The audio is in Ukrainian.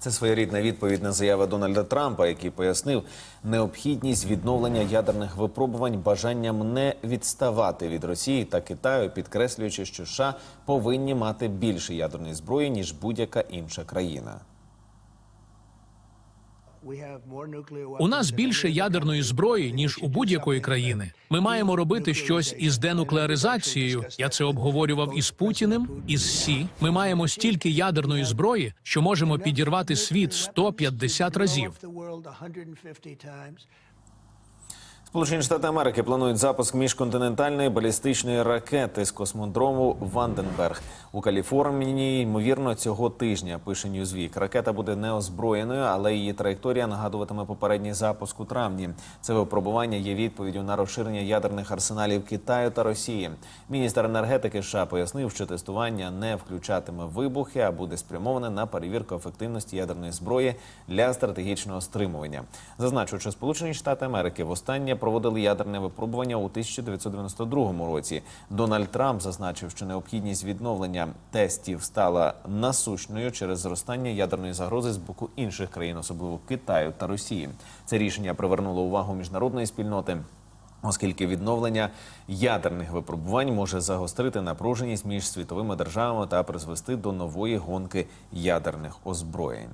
Це своєрідна відповідь на заяви Дональда Трампа, який пояснив необхідність відновлення ядерних випробувань бажанням не відставати від Росії та Китаю, підкреслюючи, що США повинні мати більше ядерної зброї ніж будь-яка інша країна. У нас більше ядерної зброї ніж у будь-якої країни. Ми маємо робити щось із денуклеаризацією. Я це обговорював із Путіним, із Сі. Ми маємо стільки ядерної зброї, що можемо підірвати світ 150 разів. Сполучені Штати Америки планують запуск міжконтинентальної балістичної ракети з космодрому Ванденберг у Каліфорнії. Ймовірно, цього тижня пише Newsweek. Ракета буде неозброєною, але її траєкторія нагадуватиме попередній запуск у травні. Це випробування є відповіддю на розширення ядерних арсеналів Китаю та Росії. Міністр енергетики США пояснив, що тестування не включатиме вибухи, а буде спрямоване на перевірку ефективності ядерної зброї для стратегічного стримування. Зазначу, що Сполучені Штати Америки востаннє проводили ядерне випробування у 1992 році. Дональд Трамп зазначив, що необхідність відновлення тестів стала насущною через зростання ядерної загрози з боку інших країн, особливо Китаю та Росії. Це рішення привернуло увагу міжнародної спільноти. Оскільки відновлення ядерних випробувань може загострити напруженість між світовими державами та призвести до нової гонки ядерних озброєнь.